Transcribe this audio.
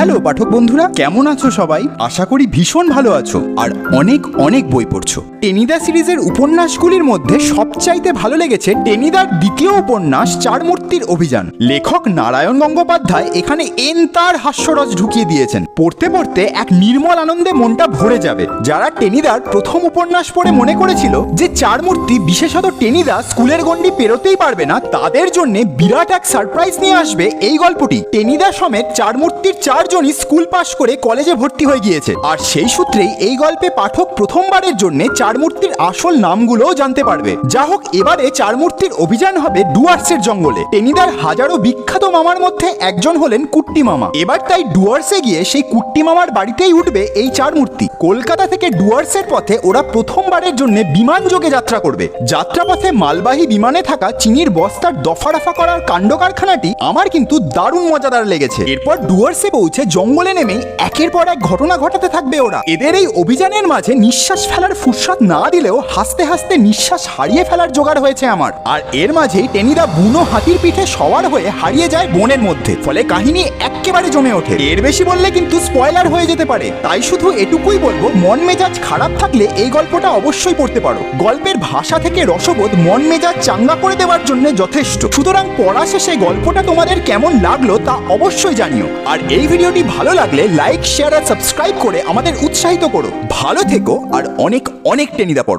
Hello পাঠক বন্ধুরা, কেমন আছো সবাই? আশা করি ভীষণ ভালো আছো আর অনেক অনেক বই পড়ছো। টেনিদা সিরিজের উপন্যাসগুলির মধ্যে সবচাইতে ভালো লেগেছে টেনিদার দ্বিতীয় উপন্যাস চার মূর্তির অভিযান। লেখক নারায়ণ গঙ্গোপাধ্যায় এখানে এন তার হাস্যরস ঢুকিয়ে দিয়েছেন। পড়তে পড়তে এক নির্মল আনন্দে মনটা ভরে যাবে। যারা টেনিদার প্রথম উপন্যাস পড়ে মনে করেছিল যে চার মূর্তি বিশেষত টেনিদা স্কুলের গণ্ডি পেরোতেই পারবে না, তাদের জন্য বিরাট এক সারপ্রাইজ নিয়ে আসবে এই গল্পটি। টেনিদা সমেত চার মূর্তির চারজনই স্কুল পাশ করে কলেজে ভর্তি হয়ে গিয়েছে। আর সেই সূত্রেই এই গল্পে পাঠক প্রথমবারের জন্য চার মূর্তির আসল নামগুলোও জানতে পারবে। যা হোক, এবারে চার মূর্তির অভিযান হবে ডুয়ার্সের জঙ্গলে। টেনিদার হাজারো বিখ্যাত মামার মধ্যে একজন হলেন কুট্টি মামা। এবার তাই ডুয়ার্সে গিয়ে সেই কুট্টি মামার বাড়িতেই উঠবে এই চার মূর্তি কলকাতা থেকে ডুয়ার্সের পথে ওরা প্রথমবারের জন্য বিমান যোগে যাত্রা করবে। যাত্রাপথে মালবাহী বিমানে থাকা চিনির বস্তার দফা করার কাণ্ড কারখানাটি আমার কিন্তু দারুণ মজাদার লেগেছে। এরপর ডুয়ার্সে পৌঁছে জঙ্গলে নেমেই একের পর এক ঘটনা ঘটাতে থাকবে ওরা। এদের এই অভিযানের মাঝে নিঃশ্বাস ফেলার ফুরসত না দিলেও হাসতে হাসতে নিঃশ্বাস হারিয়ে ফেলার জোগাড় হয়েছে আমার। আর এর মাঝেই টেনিদা বুনো হাতির পিঠে সওয়ার হয়ে হারিয়ে যায় বনের মধ্যে, ফলে কাহিনী একেবারে জমে ওঠে। এর বেশি বললে কিন্তু স্পয়লার হয়ে যেতে পারে। তাই শুধু এটুকুই বলব, মন মেজাজ খারাপ থাকলে এই গল্পটা অবশ্যই পড়তে পারো। গল্পের ভাষা থেকে রসবোধ মন মেজাজ চাঙ্গা করে দেওয়ার জন্য যথেষ্ট। সুতরাং পড়া শেষে গল্পটা তোমাদের কেমন লাগল তা অবশ্যই জানিও। আর এই ভিডিওটি ভালো লাগলে লাইক, শেয়ার আর সাবস্ক্রাইব করে আমাদের উৎসাহিত করো। ভালো থেকো আর অনেক অনেক টেনিদা পড়ো।